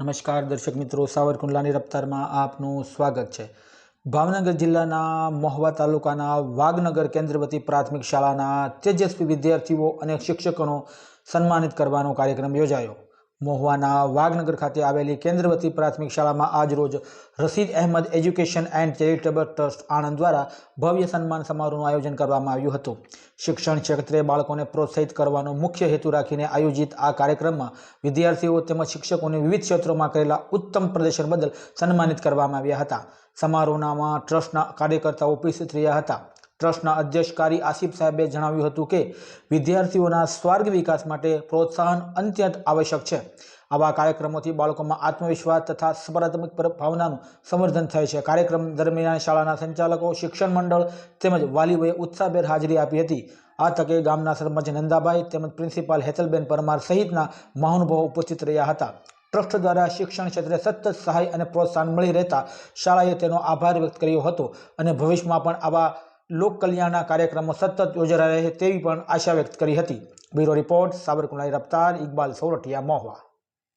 નમસ્કાર દર્શક મિત્રો, સાવરકુંડલાની રફતારમાં આપનું સ્વાગત છે. ભાવનગર જિલ્લાના મહુવા તાલુકાના વાઘનગર કેન્દ્રવતી પ્રાથમિક શાળાના તેજસ્વી વિદ્યાર્થીઓ અને શિક્ષકોનો સન્માનિત કરવાનો કાર્યક્રમ યોજાયો. મહુવાના વાઘનગર ખાતે આવેલી કેન્દ્રવતી પ્રાથમિક શાળામાં આજરોજ Rashid Ahmed education and charitable trust Anand દ્વારા ભવ્ય સન્માન સમારોહનું આયોજન કરવામાં આવ્યું હતું. શિક્ષણ ક્ષેત્રે બાળકોને પ્રોત્સાહિત કરવાનો મુખ્ય હેતુ રાખીને આયોજિત આ કાર્યક્રમમાં વિદ્યાર્થીઓ તેમજ શિક્ષકોને વિવિધ ક્ષેત્રોમાં કરેલા ઉત્તમ પ્રદર્શન બદલ સન્માનિત કરવામાં આવ્યા હતા. સમારોહનામાં ટ્રસ્ટના કાર્યકર્તાઓ ઉપસ્થિત રહ્યા હતા. ટ્રસ્ટના અધ્યક્ષકારી આસિફ સાહેબે જણાવ્યું હતું કે, વિદ્યાર્થીઓના સ્વાર્ગ વિકાસ માટે પ્રોત્સાહન અત્યંત આવશ્યક છે. આવા કાર્યક્રમોથી બાળકોમાં આત્મવિશ્વાસ તથા સકારાત્મક ભાવનાનું સંવર્ધન થાય છે. કાર્યક્રમ દરમિયાન શાળાના સંચાલકો, શિક્ષણ મંડળ તેમજ વાલીઓએ ઉત્સાહભેર હાજરી આપી હતી. આ તકે ગામના સરપંચ નંદાભાઈ તેમજ પ્રિન્સિપાલ હેતલબેન પરમાર સહિતના મહાનુભાવો ઉપસ્થિત રહ્યા હતા. ટ્રસ્ટ દ્વારા શિક્ષણ ક્ષેત્રે સતત સહાય અને પ્રોત્સાહન મળી રહેતા શાળાએ તેનો આભાર વ્યક્ત કર્યો હતો અને ભવિષ્યમાં પણ આવા લોક કલ્યાણના કાર્યક્રમો સતત યોજાતા રહે તેવી પણ આશા વ્યક્ત કરી હતી. બ્યુરો રિપોર્ટ સાબરકુંડલાની રફતાર ઇકબાલ સોરઠિયા, મહુવા.